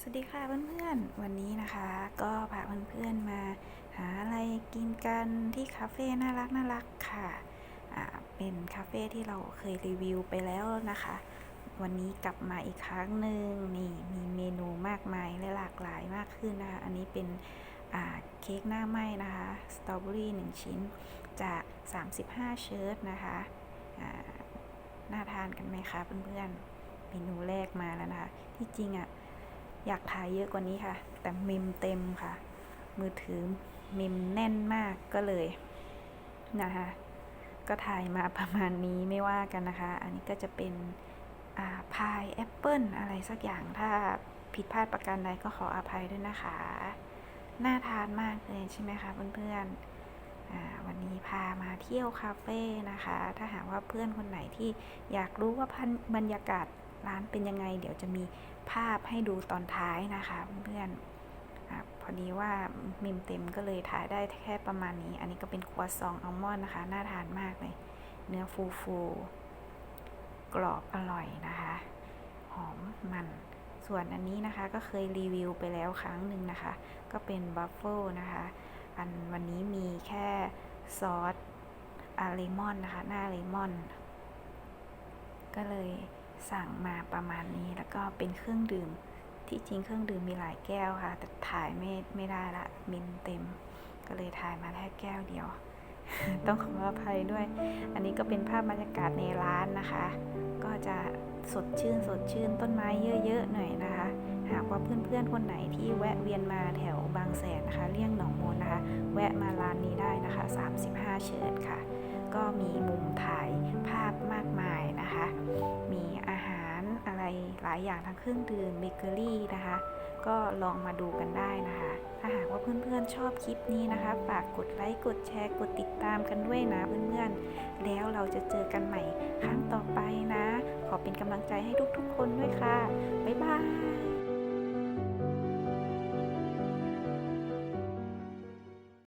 สวัสดีค่ะเพื่อนๆ วันนี้นะคะ ก็พาเพื่อนๆมาหาอะไรกินกันที่คาเฟ่น่ารักน่ารักค่ะอ่าเป็นคาเฟ่ที่เราเคยรีวิวไปแล้วนะคะ วันนี้กลับมาอีกครั้งหนึ่งนี่มีเมนูมากมายและหลากหลายมากขึ้นนะคะอันนี้เป็นอ่าเค้กหน้าไหม้นะคะสตรอเบอรี่หนึ่งชิ้นจาก 35 เชิร์ตนะคะอ่าน่าทานกันไหมคะเพื่อนๆเมนูแรกมาแล้วนะคะที่จริงอะ อยากถ่ายเยอะกว่านี้ค่ะ แต่เมมเต็มค่ะ มือถือเมมแน่นมากก็เลยนะคะ ก็ถ่ายมาประมาณนี้ไม่ว่ากันนะคะ อันนี้ก็จะเป็นอ่าพายแอปเปิลอะไรสักอย่างถ้าผิดพลาดประการใดก็ขออภัยด้วยนะคะ น่าทานมากเลยใช่ไหมคะเพื่อนๆ วันนี้พามาเที่ยวคาเฟ่นะคะ ถ้าหากว่าเพื่อนคนไหนที่อยากรู้ว่าพันบรรยากาศ ร้านเป็นยังไง เดี๋ยวจะมีภาพให้ดูตอนท้ายนะคะเพื่อนอะพอดีว่ามิมเต็มก็เลยถ่ายได้แค่ประมาณนี้ อันนี้ก็เป็นครัวซองอัลมอนด์นะคะ น่าทานมากเลย เนื้อฟูฟูกรอบอร่อยนะคะ หอมมัน ส่วนอันนี้นะคะก็เคยรีวิวไปแล้วครั้งหนึ่งนะคะ ก็เป็นบัฟเฟิลนะคะ อันวันนี้มีแค่ซอสอะเลมอนนะคะ หน้าเลมอน ก็เลย สั่งมาประมาณนี้แล้วก็เป็นเครื่องดื่ม ที่จริงเครื่องดื่มมีหลายแก้วค่ะ แต่ถ่ายไม่ไม่ได้ละมินเต็ม ก็เลยถ่ายมาแค่แก้วเดียว ต้องขออภัยด้วย อันนี้ก็เป็นภาพบรรยากาศในร้านนะคะ ก็จะสดชื่นสดชื่นต้นไม้เยอะๆหน่อยนะคะ หากว่าเพื่อนๆคนไหนที่แวะเวียนมาแถวบางแสนนะคะเลี่ยงหนองมนนะคะ แวะมาร้านนี้ได้นะคะ 35 เชิญค่ะ ก็มีมุมถ่ายภาพมากมายนะคะ ลายอย่างทั้งเครื่องดื่มเบเกอรี่นะคะ ก็ลองมาดูกันได้นะคะ ถ้าหากว่าเพื่อนๆชอบคลิปนี้นะคะ ฝากกดไลค์ กดแชร์ กดติดตามกันด้วยนะเพื่อนๆ แล้วเราจะเจอกันใหม่ครั้งต่อไปนะ ขอเป็นกำลังใจให้ทุกๆคนด้วยค่ะ บ๊ายบาย